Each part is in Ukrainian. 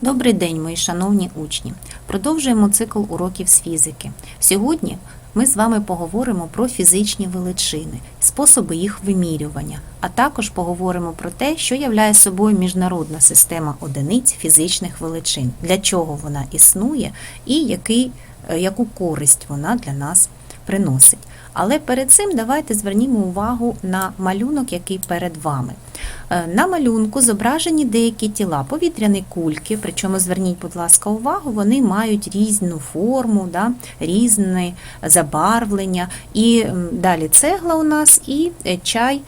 Добрий день, мої шановні учні! Продовжуємо цикл уроків з фізики. Сьогодні ми з вами поговоримо про фізичні величини, способи їх вимірювання, а також поговоримо про те, що являє собою міжнародна система одиниць фізичних величин, для чого вона існує і який, е, яку користь вона для нас приносить. Але перед цим давайте звернімо увагу на малюнок, який перед вами. Е, На малюнку зображені деякі тіла, повітряні кульки, причому зверніть, будь ласка, увагу, вони мають різну форму, да, різне забарвлення. І далі цегла у нас і е, чай.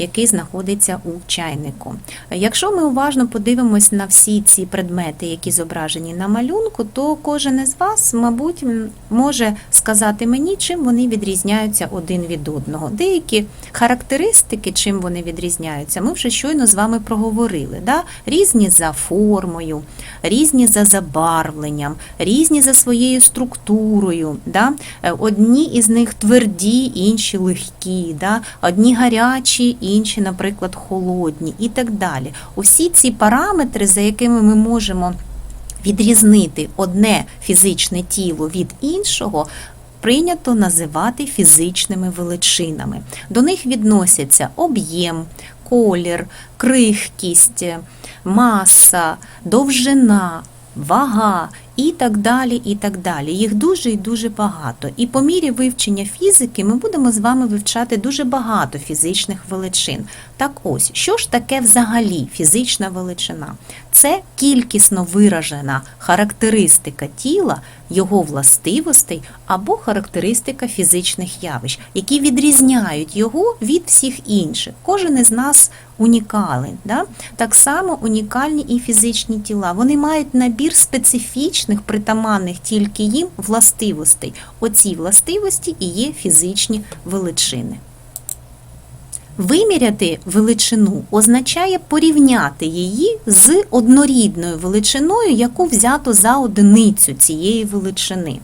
Який знаходиться у чайнику. Якщо ми уважно подивимось на всі ці предмети, які зображені на малюнку, то кожен із вас, мабуть, може сказати мені, чим вони відрізняються один від одного. Деякі характеристики, чим вони відрізняються, ми вже щойно з вами проговорили. Да? Різні за формою, різні за забарвленням, різні за своєю структурою. Да? Е, Одні із них тверді, інші легкі, да? одні гарячі, інші, наприклад, холодні і так далі. Усі ці параметри, за якими ми можемо відрізнити одне фізичне тіло від іншого. Прийнято називати фізичними величинами. До них відносяться об'єм, колір, крихкість, маса, довжина, вага і так далі. і так далі. Їх дуже і дуже багато. І по мірі вивчення фізики ми будемо з вами вивчати дуже багато фізичних величин. Так ось, що ж таке взагалі фізична величина? Це кількісно виражена характеристика тіла, його властивостей або характеристика фізичних явищ, які відрізняють його від всіх інших. Кожен із нас унікален. Да? Так само унікальні і фізичні тіла. Вони мають набір специфічних, притаманних тільки їм властивостей. Оці властивості і є фізичні величини. Виміряти величину означає порівняти її з однорідною величиною, яку взято за одиницю цієї величини.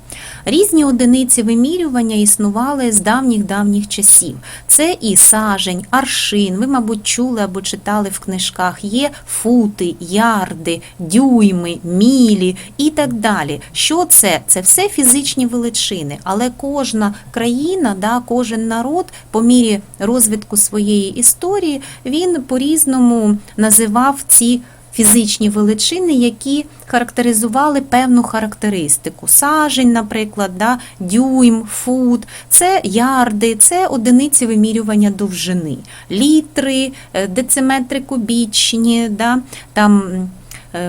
Різні одиниці вимірювання існували з давніх-давніх часів. Це і сажень, аршин, ви, мабуть, чули або читали в книжках, є фути, ярди, дюйми, мілі і так далі. Що це? Це все фізичні величини, але кожна країна, да, кожен народ по мірі розвитку своєї історії він по-різному називав ці фізичні величини, які характеризували певну характеристику. Сажень, наприклад, да, дюйм, фут, це ярди, це одиниці вимірювання довжини, літри, е, дециметри кубічні, да, там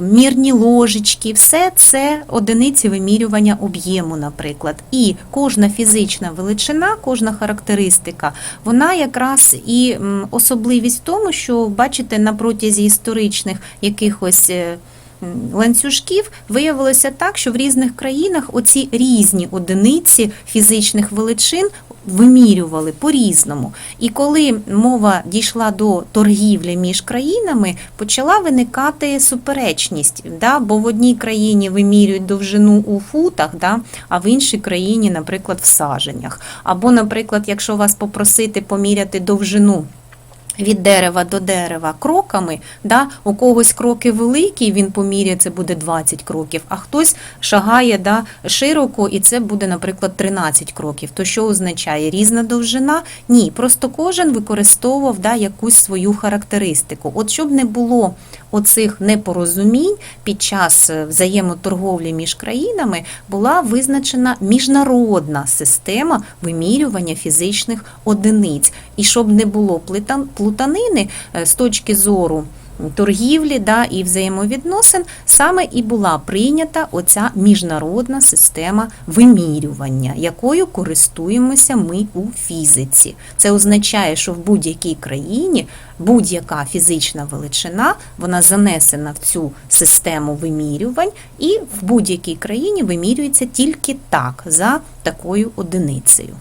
мірні ложечки, все це одиниці вимірювання об'єму, наприклад. І кожна фізична величина, кожна характеристика, вона якраз і особливість в тому, що бачите, на протязі історичних якихось. е, Ланцюжків виявилося так, що в різних країнах оці різні одиниці фізичних величин вимірювали по-різному. І коли мова дійшла до торгівлі між країнами, почала виникати суперечність, да? бо в одній країні вимірюють довжину у футах, да? а в іншій країні, наприклад, в саженях. Або, наприклад, якщо вас попросити поміряти довжину. Від дерева до дерева кроками, да, у когось кроки великі, він поміряє, це буде 20 кроків, а хтось шагає да, широко, і це буде, наприклад, 13 кроків. То що означає різна довжина? Ні, просто кожен використовував да, якусь свою характеристику. От щоб не було оцих непорозумінь під час е, взаємоторговлі між країнами, була визначена міжнародна система вимірювання фізичних одиниць. І щоб не було плитан- плутанини е, з точки зору торгівлі да, і взаємовідносин, саме і була прийнята оця міжнародна система вимірювання, якою користуємося ми у фізиці. Це означає, що в будь-якій країні будь-яка фізична величина вона занесена в цю систему вимірювань, і в будь-якій країні вимірюється тільки так, за такою одиницею.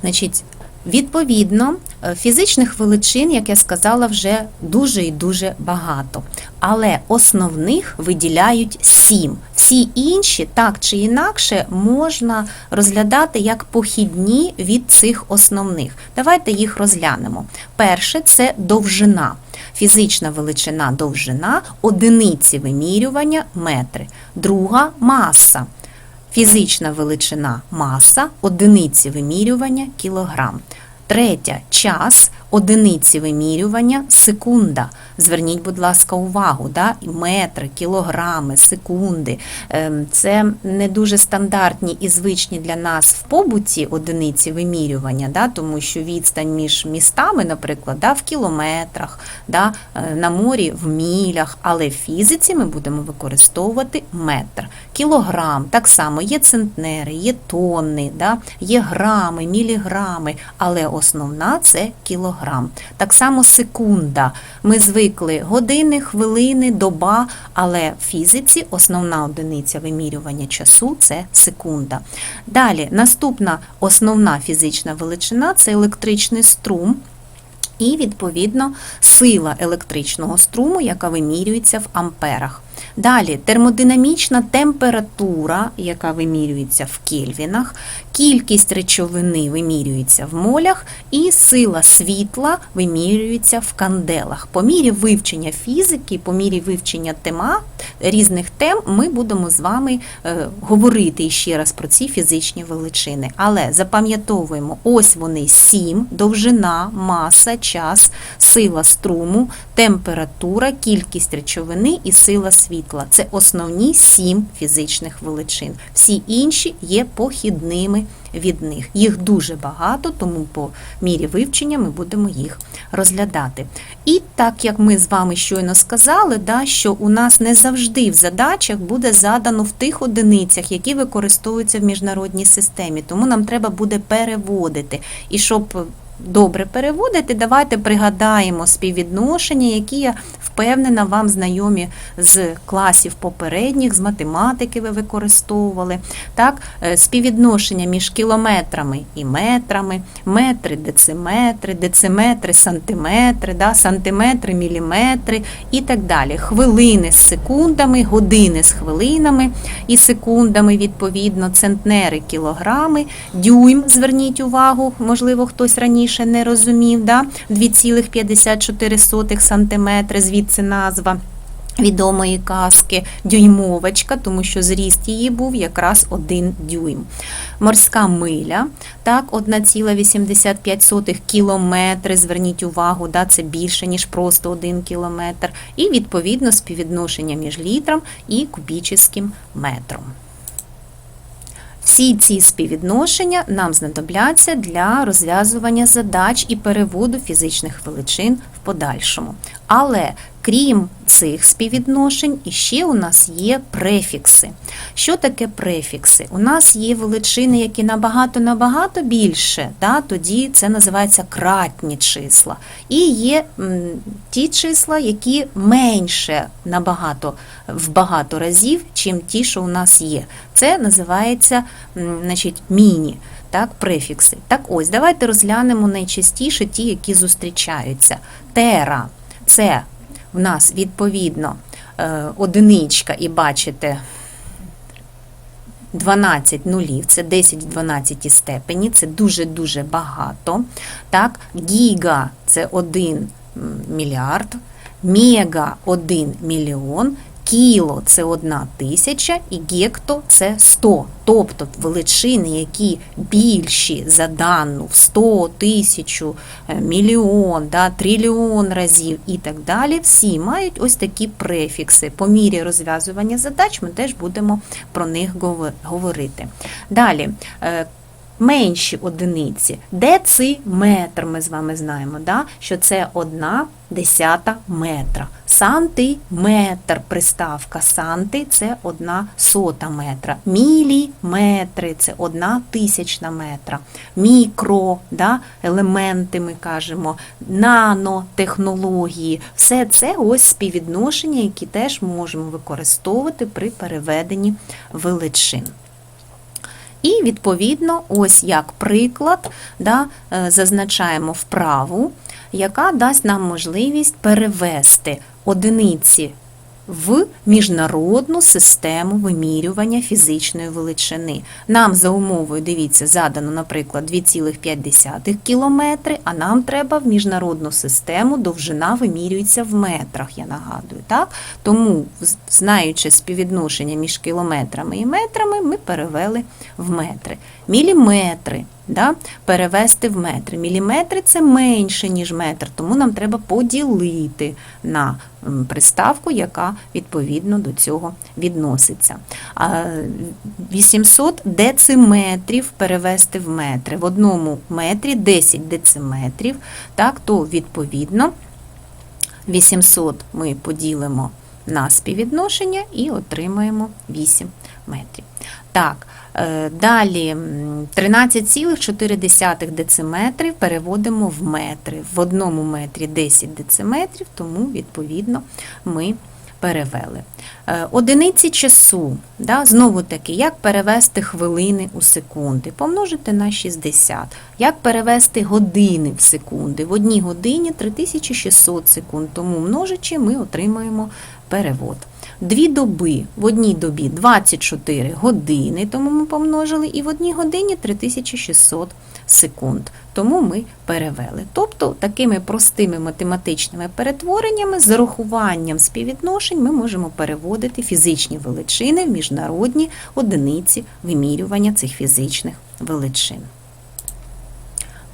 Значить, Відповідно, е, фізичних величин, як я сказала, вже дуже і дуже багато. Але основних виділяють сім. Всі інші, так чи інакше, можна розглядати як похідні від цих основних. Давайте їх розглянемо. Перше це довжина. фізична величина довжина, одиниці вимірювання метри. Друга маса. Фізична величина маса, одиниці вимірювання кілограм. Третя час, одиниці вимірювання секунда. Зверніть, будь ласка, увагу, да? метри, кілограми, секунди. Ем, Це не дуже стандартні і звичні для нас в побуті одиниці вимірювання, да? тому що відстань між містами, наприклад, да? в кілометрах, да? е, на морі в мілях, але в фізиці ми будемо використовувати метр. Кілограм, так само є центнери, є тонни, да? є грами, міліграми, але основна це кілограм. Так само секунда. Ми звикли години, хвилини, доба, але в фізиці основна одиниця вимірювання часу це секунда. Далі, наступна основна фізична величина це електричний струм. І, відповідно, сила електричного струму, яка вимірюється в амперах. Далі термодинамічна температура, яка вимірюється в кельвінах, кількість речовини вимірюється в молях, і сила світла вимірюється в канделах. По мірі вивчення фізики, по мірі вивчення тема різних тем, ми будемо з вами е, говорити ще раз про ці фізичні величини. Але запам'ятовуємо, ось вони сім, довжина, маса, час, сила струму, температура, кількість речовини і сила світла. Це основні сім фізичних величин. Всі інші є похідними від них. Їх дуже багато, тому по мірі вивчення ми будемо їх розглядати. І так як ми з вами щойно сказали, да, що у нас не завжди в задачах буде задано в тих одиницях, які використовуються в міжнародній системі. Тому нам треба буде переводити. І щоб добре переводити, давайте пригадаємо співвідношення, які я впевнена вам знайомі з класів попередніх, з математики ви використовували. Так, е, співвідношення між кілометрами і метрами, метри, дециметри, дециметри, сантиметри, да, сантиметри, міліметри і так далі. Хвилини з секундами, години з хвилинами і секундами, відповідно, центнери, кілограми, дюйм, зверніть увагу, можливо, хтось раніше не розумів, да? 2,54 см, звідси назва. Відомої казки дюймовочка, тому що зріст її був якраз 1 дюйм. Морська миля, так, 1,85 кілометри. Зверніть увагу, да, це більше, ніж просто 1 кілометр. І відповідно співвідношення між літром і кубічним метром. Всі ці співвідношення нам знадобляться для розв'язування задач і переводу фізичних величин в подальшому. Але крім цих співвідношень, іще у нас є префікси. Що таке префікси? У нас є величини, які набагато-набагато більше, да? тоді це називається кратні числа. І є ті числа, які менше набагато в багато разів, чим ті, що у нас є. Це називається значить, міні. Так, префікси. Так ось, давайте розглянемо найчастіше ті, які зустрічаються. Тера це в нас відповідно е, одиничка, і бачите. 12 нулів, це 10 в 12 степені, це дуже-дуже багато. Так, Гіга це 1 мільярд, мега 1 мільйон, кіло це 1 тисяча і гекто це 100. Тобто величини, які більші за дану в 100, тисячу, е, мільйон, да, трильйон разів і так далі, всі мають ось такі префікси. По мірі розв'язування задач ми теж будемо про них говорити. Далі. Менші одиниці. Дециметр ми з вами знаємо, да? що це одна десята метра. Сантиметр приставка санти це одна сота метра. Міліметри це одна тисячна метра. Мікро, да, елементи ми кажемо, нанотехнології. Все це ось співвідношення, які теж можемо використовувати при переведенні величин. І, відповідно, ось як приклад, да, е, зазначаємо вправу, яка дасть нам можливість перевести одиниці в міжнародну систему вимірювання фізичної величини. Нам за умовою, дивіться, задано, наприклад, 2,5 кілометри, а нам треба в міжнародну систему, довжина вимірюється в метрах, я нагадую. Так? Тому, знаючи співвідношення між кілометрами і метрами, ми перевели в метри. Міліметри. Да? Перевести в метри. Міліметри це менше, ніж метр, тому нам треба поділити на приставку, яка відповідно до цього відноситься. 800 дециметрів перевести в метри. В одному метрі 10 дециметрів, так, то відповідно 800 ми поділимо на співвідношення і отримаємо 8 метрів. Так, е, далі 13,4 дециметрів переводимо в метри. В одному метрі 10 дециметрів, тому відповідно ми перевели. Е, Одиниці часу, да, знову таки, як перевести хвилини у секунди, помножити на 60. Як перевести години в секунди? В одній годині 3600 секунд, тому множичи ми отримаємо перевод. Дві доби, в одній добі 24 години, тому ми помножили, і в одній годині 3600 секунд. Тому ми перевели. Тобто такими простими математичними перетвореннями з урахуванням співвідношень ми можемо переводити фізичні величини в міжнародні одиниці вимірювання цих фізичних величин.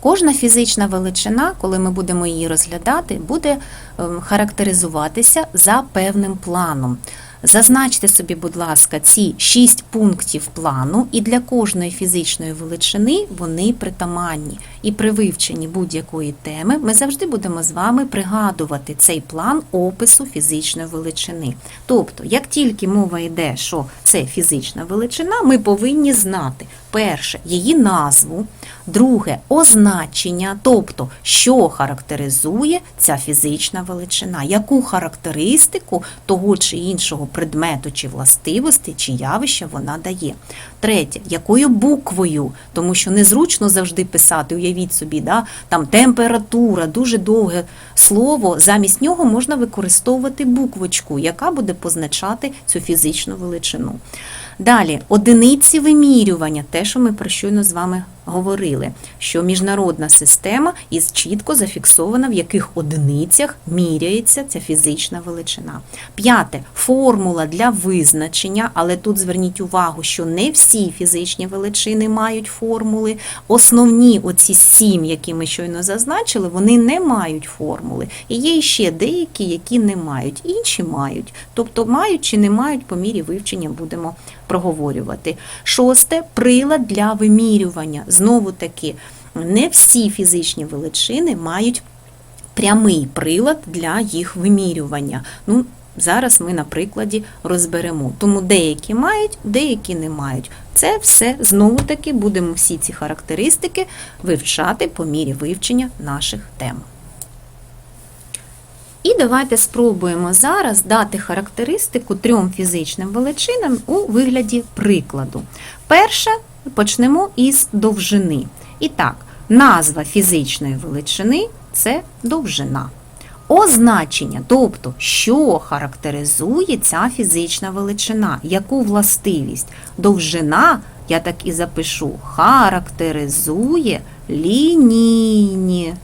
Кожна фізична величина, коли ми будемо її розглядати, буде ем, характеризуватися за певним планом. Зазначте собі, будь ласка, ці шість пунктів плану, і для кожної фізичної величини вони притаманні. І при вивченні будь-якої теми ми завжди будемо з вами пригадувати цей план опису фізичної величини. Тобто, як тільки мова йде, що це фізична величина, ми повинні знати перше її назву, друге означення, тобто, що характеризує ця фізична величина, яку характеристику того чи іншого предмету чи властивості чи явища вона дає. Третє, якою буквою, тому що незручно завжди писати, уявіть собі, да, там температура, дуже довге слово, замість нього можна використовувати буквочку, яка буде позначати цю фізичну величину. Далі, одиниці вимірювання, те, що ми про щойно з вами говорили, що міжнародна система із чітко зафіксована, в яких одиницях міряється ця фізична величина. П'яте формула для визначення, але тут зверніть увагу, що не всі фізичні величини мають формули. Основні оці сім, які ми щойно зазначили, вони не мають формули. І є ще деякі, які не мають, інші мають. Тобто мають чи не мають по мірі вивчення будемо проговорювати. Шосте прилад для вимірювання. Знову таки, не всі фізичні величини мають прямий прилад для їх вимірювання. Ну, зараз ми на прикладі розберемо. Тому деякі мають, деякі не мають. Це все знову таки будемо всі ці характеристики вивчати по мірі вивчення наших тем. І давайте спробуємо зараз дати характеристику трьом фізичним величинам у вигляді прикладу. Перше почнемо із довжини. І так, назва фізичної величини це довжина. Означення, тобто, що характеризує ця фізична величина, яку властивість? Довжина, я так і запишу, характеризує лінійні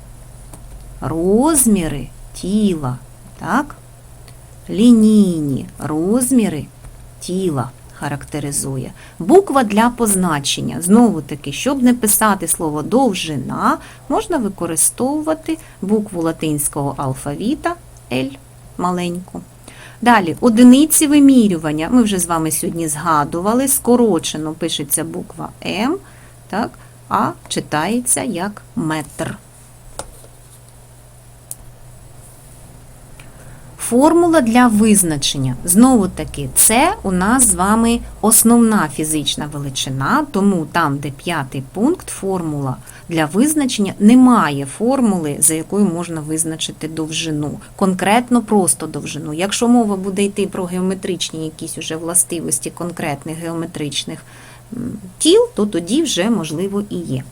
розміри тіла. Так? Лінійні розміри тіла характеризує. Буква для позначення. Знову таки, щоб не писати слово довжина, можна використовувати букву латинського алфавіта L маленьку. Далі, одиниці вимірювання. Ми вже з вами сьогодні згадували, скорочено пишеться буква М, так, а читається як метр. Формула для визначення. Знову таки, це у нас з вами основна фізична величина, тому там, де п'ятий пункт, формула для визначення, немає формули, за якою можна визначити довжину. Конкретно просто довжину. Якщо мова буде йти про геометричні якісь уже властивості конкретних геометричних тіл, то тоді вже можливо і є.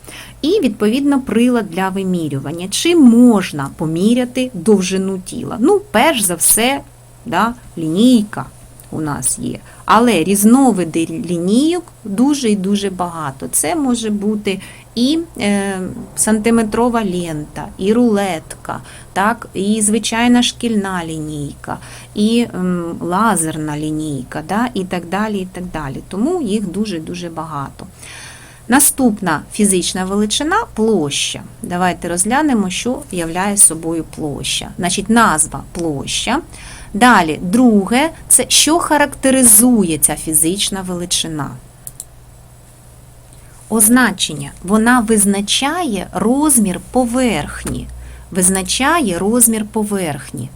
І відповідно прилад для вимірювання. Чи можна поміряти довжину тіла? Ну, перш за все, да? лінійка у нас є. Але різновиди лінійок дуже і дуже багато. Це може бути і е, сантиметрова лента, і рулетка, так, і звичайна шкільна лінійка, і ем, лазерна лінійка, да, і так далі. і так далі. Тому їх дуже-дуже багато. Наступна фізична величина площа. Давайте розглянемо, що являє собою площа. Значить, назва площа. Далі, друге, це що характеризує ця фізична величина. Означення. Вона визначає розмір поверхні. Визначає розмір поверхні.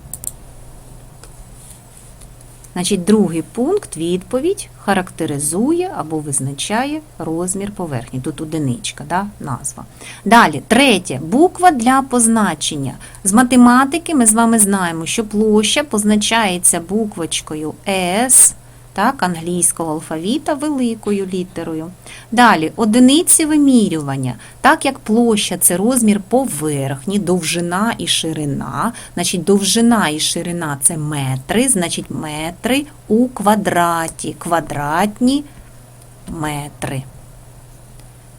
Значить, другий пункт відповідь характеризує або визначає розмір поверхні. Тут одиничка, да, назва. Далі, третє буква для позначення. З математики ми з вами знаємо, що площа позначається буквочкою S, так, англійського алфавіта великою літерою. Далі, одиниці вимірювання. Так як площа це розмір поверхні, довжина і ширина, значить довжина і ширина це метри, значить метри у квадраті, квадратні метри.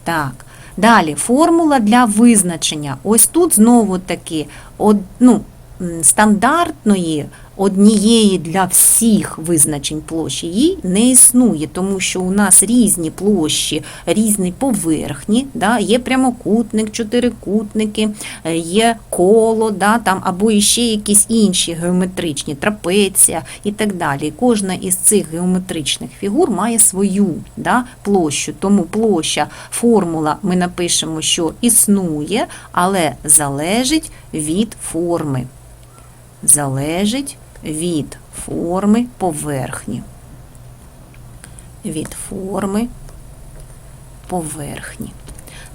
Так. Далі формула для визначення. Ось тут знову таки од, ну, стандартної однієї для всіх визначень площі її не існує, тому що у нас різні площі, різні поверхні, да, є прямокутник, чотирикутники, е, є коло, да, там, або іще якісь інші геометричні, трапеція і так далі. Кожна із цих геометричних фігур має свою да, площу, тому площа, формула ми напишемо, що існує, але залежить від форми. Залежить від форми поверхні. Від форми поверхні.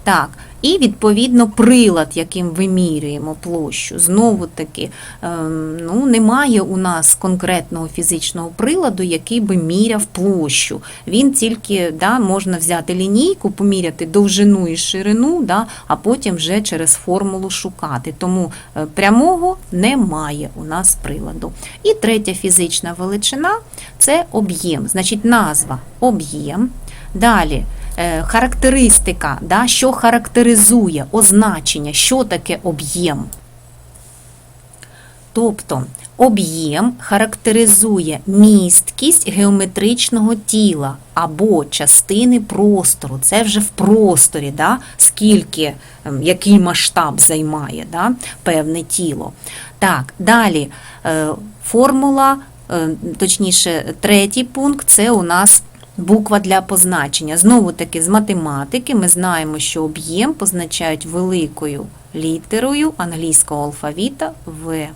Так, і відповідно прилад, яким вимірюємо площу. Знову таки, ем, ну, немає у нас конкретного фізичного приладу, який би міряв площу. Він тільки да, можна взяти лінійку, поміряти довжину і ширину, да, а потім вже через формулу шукати. Тому е, прямого немає у нас приладу. І третя фізична величина це об'єм. Значить, назва об'єм. Далі е, характеристика, да, що характеризує означення, що таке об'єм. Тобто об'єм характеризує місткість геометричного тіла або частини простору. Це вже в просторі, да, скільки, ем, який масштаб займає да, певне тіло. Так, далі е, формула, е, точніше, третій пункт це у нас буква для позначення. Знову таки, з математики ми знаємо, що об'єм позначають великою літерою англійського алфавіта В.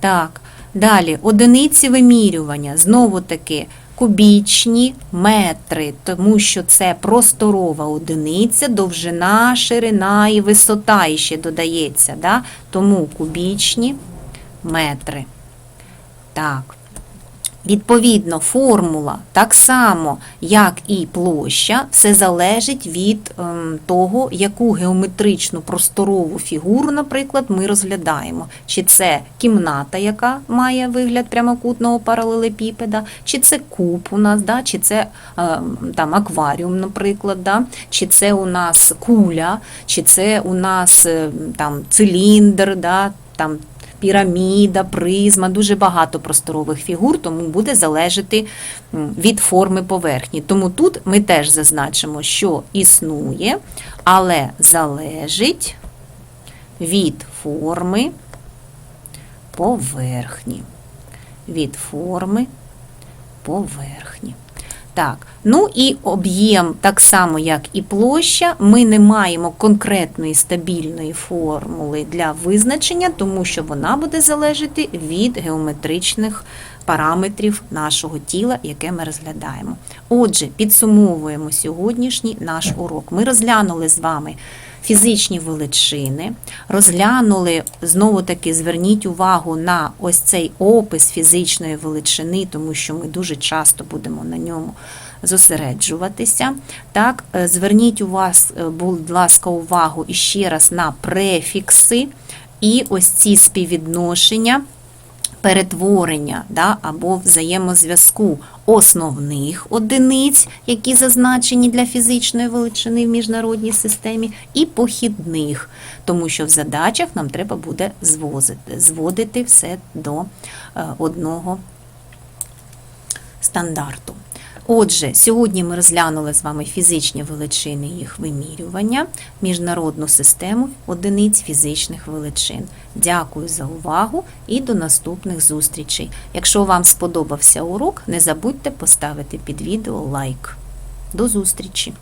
Так, далі одиниці вимірювання. Знову таки кубічні метри, тому що це просторова одиниця, довжина, ширина і висота іще додається. Да? Тому кубічні метри. Так. Відповідно, формула так само, як і площа, все залежить від ем, того, яку геометричну просторову фігуру, наприклад, ми розглядаємо. Чи це кімната, яка має вигляд прямокутного паралелепіпеда, чи це куб у нас, да, чи це ем, там акваріум, наприклад, да, чи це у нас куля, чи це у нас ем, там циліндр, да, там піраміда, призма, дуже багато просторових фігур, тому буде залежати від форми поверхні. Тому тут ми теж зазначимо, що існує, але залежить від форми поверхні. Від форми поверхні. Так, ну і об'єм, так само як і площа, ми не маємо конкретної стабільної формули для визначення, тому що вона буде залежати від геометричних параметрів нашого тіла, яке ми розглядаємо. Отже, підсумовуємо сьогоднішній наш урок. Ми розглянули з вами фізичні величини, розглянули, знову таки, зверніть увагу на ось цей опис фізичної величини, тому що ми дуже часто будемо на ньому зосереджуватися. Так, е, зверніть у вас, е, будь ласка, увагу іще раз на префікси і ось ці співвідношення перетворення да, або взаємозв'язку основних одиниць, які зазначені для фізичної величини в міжнародній системі, і похідних, тому що в задачах нам треба буде звозити, зводити все до е, одного стандарту. Отже, сьогодні ми розглянули з вами фізичні величини їх вимірювання, міжнародну систему одиниць фізичних величин. Дякую за увагу і до наступних зустрічей. Якщо вам сподобався урок, не забудьте поставити під відео лайк. До зустрічі!